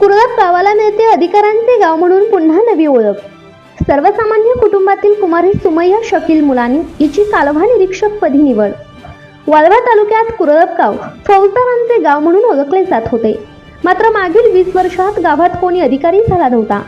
कुरळप गावाला मिळते अधिकारांचे गाव म्हणून पुन्हा नवी ओळख. सर्वसामान्य कुटुंबातील कुमारी सुमय्या शकील मुलानी हिची कालवा निरीक्षक पदी निवड. वाळवा तालुक्यात कुरळप गाव फौजदारांचे गाव म्हणून ओळखले जात होते. मात्र मागील वीस वर्षात गावात कोणी अधिकारी झाला नव्हता.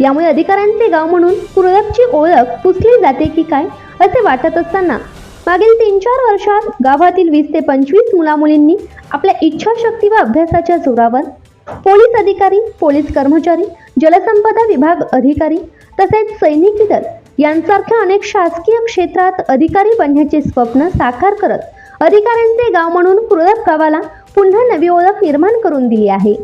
यामुळे अधिकाऱ्यांचे गाव म्हणून कुरळपची ओळख पुसली जाते की काय असे वाटत असताना मागील तीन चार वर्षात गावातील वीस ते पंचवीस मुलामुलींनी आपल्या इच्छाशक्ती व अभ्यासाच्या जोरावर पोलीस अधिकारी पोलीस कर्मचारी जलसंपदा विभाग अधिकारी तसेच सैनिकी दल यांसारख्या अनेक शासकीय क्षेत्रात अधिकारी बनण्याचे स्वप्न साकार करत अधिकाऱ्यांचे गाव म्हणून कुरळप गावाला पुन्हा नवी ओळख निर्माण करून दिली आहे.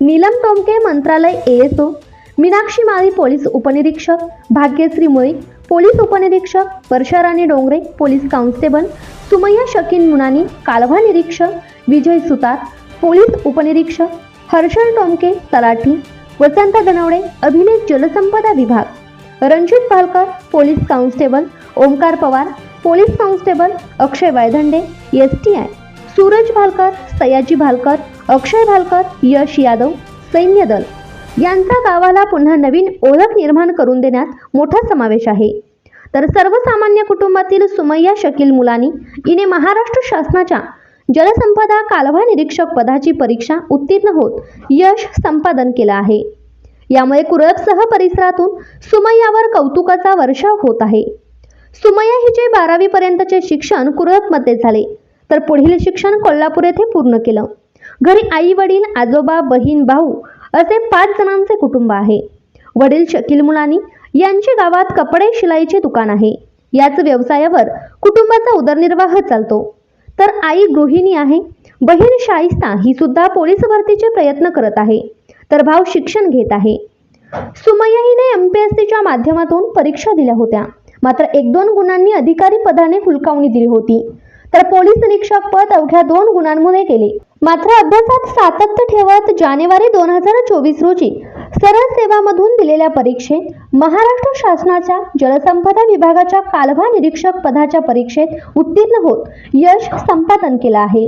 नीलम टोमके मंत्रालय एएसओ मीनाक्षी माळी पोलीस उपनिरीक्षक भाग्यश्री मुळे पोलीस उपनिरीक्षक वर्षाराणी डोंगरे पोलीस कॉन्स्टेबल सुमय्या शकीन मुनानी कालवा निरीक्षक विजय सुतार पोलीस उपनिरीक्षक हर्षल टोमके तलाठी वसंत गणवडे अभिनेत जलसंपदा विभाग Ranjit Bhalkar police constable Omkar Pawar police constable Akshay Waydhande S T I Suraj Bhalkar Sayaji Bhalkar Akshay Bhalkar Yash Yadav सैन्य दल. यांचा गावाला पुन्हा नवीन ओळख निर्माण करून देण्यात मोठा समावेश आहे. तर सर्वसामान्य कुटुंबातील सुमय्या शकील मुलानी हिने महाराष्ट्र शासनाच्या जलसंपदा कालवा निरीक्षक पदाची परीक्षा उत्तीर्ण होत यश संपादन केलं आहे. यामुळे कुरळपसह परिसरातून सुमय्यावर कौतुकाचा वर्षाव होत आहे. सुमय्या हिचे बारावीपर्यंतचे शिक्षण कुरळपमध्ये झाले. तर पुढील शिक्षण कोल्हापूर येथे पूर्ण केलं. घरी आई वडील आजोबा बहीण भाऊ असे पाच जणांचे कुटुंब आहे. वडील शकील मुलानी यांचे गावात कपडे शिलाईचे दुकान आहे. याच व्यवसायावर कुटुंबाचा उदरनिर्वाह चालतो. तर आई गृहिणी आहे बहीण शाहिस्ता ही सुद्धा पोलीस भरतीचे प्रयत्न करत आहे. तर भाऊ शिक्षण घेत आहे. सुमय्या हिने एम पी एस सीच्या माध्यमातून परीक्षा दिल्या होत्या. मात्र एक दोन गुणांनी अधिकारी पदाने हुलकावणी दिली होती. तर पोलीस निरीक्षक पद अवघ्या दोन गुणांमुळे गेले मात्र अभ्यासात सातत्य ठेवत जानेवारी दोन हजार चोवीस रोजी सरळ सेवामधून दिलेल्या परीक्षेत महाराष्ट्र शासनाच्या जलसंपदा विभागाच्या कालवा निरीक्षक पदाच्या परीक्षेत उत्तीर्ण होत यश संपादन केलं आहे.